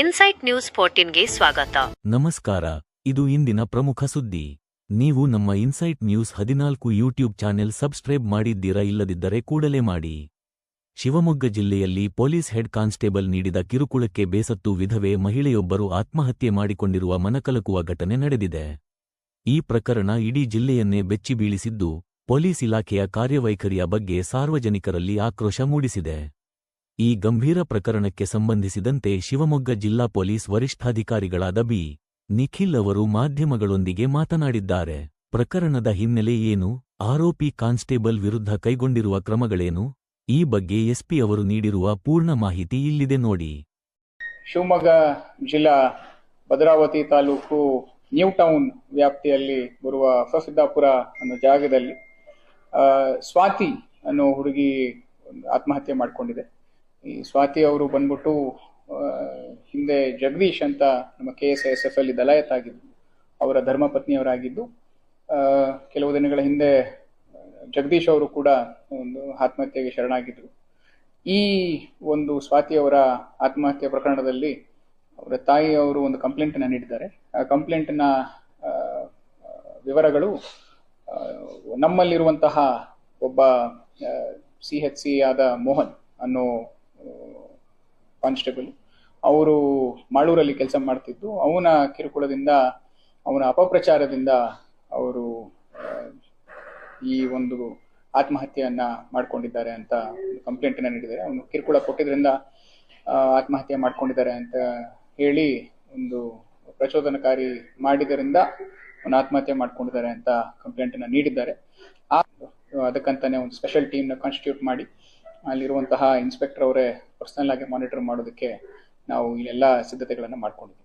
Insight news ಫೋರ್ಟೀನ್ಗೆ ಸ್ವಾಗತ. ನಮಸ್ಕಾರ, ಇದು ಇಂದಿನ ಪ್ರಮುಖ ಸುದ್ದಿ. ನೀವು ನಮ್ಮ ಇನ್ಸೈಟ್ ನ್ಯೂಸ್ ಹದಿನಾಲ್ಕು ಯೂಟ್ಯೂಬ್ ಚಾನೆಲ್ ಸಬ್ಸ್ಕ್ರೈಬ್ ಮಾಡಿದ್ದೀರಾ ಇಲ್ಲದಿದ್ದರೆ ಕೂಡಲೇ ಮಾಡಿ. ಶಿವಮೊಗ್ಗ ಜಿಲ್ಲೆಯಲ್ಲಿ ಪೊಲೀಸ್ ಹೆಡ್ ಕಾನ್ಸ್ಟೇಬಲ್ ನೀಡಿದ ಕಿರುಕುಳಕ್ಕೆ ಬೇಸತ್ತು ವಿಧವೆ ಮಹಿಳೆಯೊಬ್ಬರು ಆತ್ಮಹತ್ಯೆ ಮಾಡಿಕೊಂಡಿರುವ ಮನಕಲಕುವ ಘಟನೆ ನಡೆದಿದೆ. ಈ ಪ್ರಕರಣ ಇಡೀ ಜಿಲ್ಲೆಯನ್ನೇ ಬೆಚ್ಚಿಬೀಳಿಸಿದ್ದು, ಪೊಲೀಸ್ ಇಲಾಖೆಯ ಕಾರ್ಯವೈಖರಿಯ ಬಗ್ಗೆ ಸಾರ್ವಜನಿಕರಲ್ಲಿ ಆಕ್ರೋಶ ಮೂಡಿಸಿದೆ. ಈ ಗಂಭೀರ ಪ್ರಕರಣಕ್ಕೆ ಸಂಬಂಧಿಸಿದಂತೆ ಶಿವಮೊಗ್ಗ ಜಿಲ್ಲಾ ಪೊಲೀಸ್ ವರಿಷ್ಠಾಧಿಕಾರಿಗಳಾದ ಬಿ. ನಿಖಿಲ್ ಅವರು ಮಾಧ್ಯಮಗಳೊಂದಿಗೆ ಮಾತನಾಡಿದ್ದಾರೆ. ಪ್ರಕರಣದ ಹಿನ್ನೆಲೆ ಏನು? ಆರೋಪಿ ಕಾನ್ಸ್ಟೇಬಲ್ ವಿರುದ್ಧ ಕೈಗೊಂಡಿರುವ ಕ್ರಮಗಳೇನು? ಈ ಬಗ್ಗೆ ಎಸ್ಪಿ ಅವರು ನೀಡಿರುವ ಪೂರ್ಣ ಮಾಹಿತಿ ಇಲ್ಲಿದೆ ನೋಡಿ. ಶಿವಮೊಗ್ಗ ಜಿಲ್ಲಾ ಭದ್ರಾವತಿ ತಾಲೂಕು ನ್ಯೂ ಟೌನ್ ವ್ಯಾಪ್ತಿಯಲ್ಲಿ ಬರುವ ಹೊಸಸಿದ್ದಾಪುರ ಅನ್ನೋ ಜಾಗದಲ್ಲಿ ಸ್ವಾತಿ ಅನ್ನೋ ಹುಡುಗಿ ಆತ್ಮಹತ್ಯೆ ಮಾಡಿಕೊಂಡಿದೆ. ಈ ಸ್ವಾತಿ ಅವರು ಬಂದ್ಬಿಟ್ಟು ಹಿಂದೆ ಜಗದೀಶ್ ಅಂತ ನಮ್ಮ ಕೆ ಎಸ್ ಎಸ್ ಎಫ್ ಅಲ್ಲಿ ದಲಾಯತ್ ಆಗಿದ್ದು, ಅವರ ಧರ್ಮಪತ್ನಿಯವರಾಗಿದ್ದು ಕೆಲವು ದಿನಗಳ ಹಿಂದೆ ಜಗದೀಶ್ ಅವರು ಕೂಡ ಒಂದು ಆತ್ಮಹತ್ಯೆಗೆ ಶರಣಾಗಿದ್ರು. ಈ ಒಂದು ಸ್ವಾತಿ ಅವರ ಆತ್ಮಹತ್ಯೆ ಪ್ರಕರಣದಲ್ಲಿ ಅವರ ತಾಯಿ ಅವರು ಒಂದು ಕಂಪ್ಲೇಂಟ್ ಅನ್ನ ನೀಡಿದ್ದಾರೆ. ಆ ಕಂಪ್ಲೇಂಟ್ನ ವಿವರಗಳು ನಮ್ಮಲ್ಲಿರುವಂತಹ ಒಬ್ಬ ಸಿ ಎಚ್ ಸಿ ಆದ ಮೋಹನ್ ಅನ್ನೋ ಕಾನ್ಸ್ಟೇಬಲ್. ಅವರು ಮಾಳೂರಲ್ಲಿ ಕೆಲಸ ಮಾಡ್ತಿದ್ದು. ಅವನ ಕಿರುಕುಳದಿಂದ, ಅವನ ಅಪಪ್ರಚಾರದಿಂದ ಅವರು ಈ ಒಂದು ಆತ್ಮಹತ್ಯೆಯನ್ನ ಮಾಡ್ಕೊಂಡಿದ್ದಾರೆ ಅಂತ ಕಂಪ್ಲೇಂಟ್ ಅನ್ನ ನೀಡಿದ್ದಾರೆ. ಅವನು ಕಿರುಕುಳ ಕೊಟ್ಟಿದ್ರಿಂದ ಆತ್ಮಹತ್ಯೆ ಮಾಡ್ಕೊಂಡಿದ್ದಾರೆ ಅಂತ ಹೇಳಿ ಒಂದು ಪ್ರಚೋದನಕಾರಿ ಮಾಡಿದ್ದರಿಂದ ಅವನು ಆತ್ಮಹತ್ಯೆ ಮಾಡ್ಕೊಂಡಿದ್ದಾರೆ ಅಂತ ಕಂಪ್ಲೇಂಟ್ ಅನ್ನ ನೀಡಿದ್ದಾರೆ ಅದಕ್ಕಂತಾನೆ ಒಂದು ಸ್ಪೆಷಲ್ ಟೀಮ್ನ ಕಾನ್ಸ್ಟಿಟ್ಯೂಟ್ ಮಾಡಿ ಅಲ್ಲಿರುವಂತಹ ಇನ್ಸ್ಪೆಕ್ಟರ್ ಅವರೇ ಪರ್ಸನಲ್ ಆಗಿ ಮಾನಿಟರ್ ಮಾಡೋದಕ್ಕೆ ನಾವು ಇಲ್ಲೆಲ್ಲ ಸಿದ್ಧತೆಗಳನ್ನು ಮಾಡ್ಕೊಂಡಿದ್ದೀವಿ.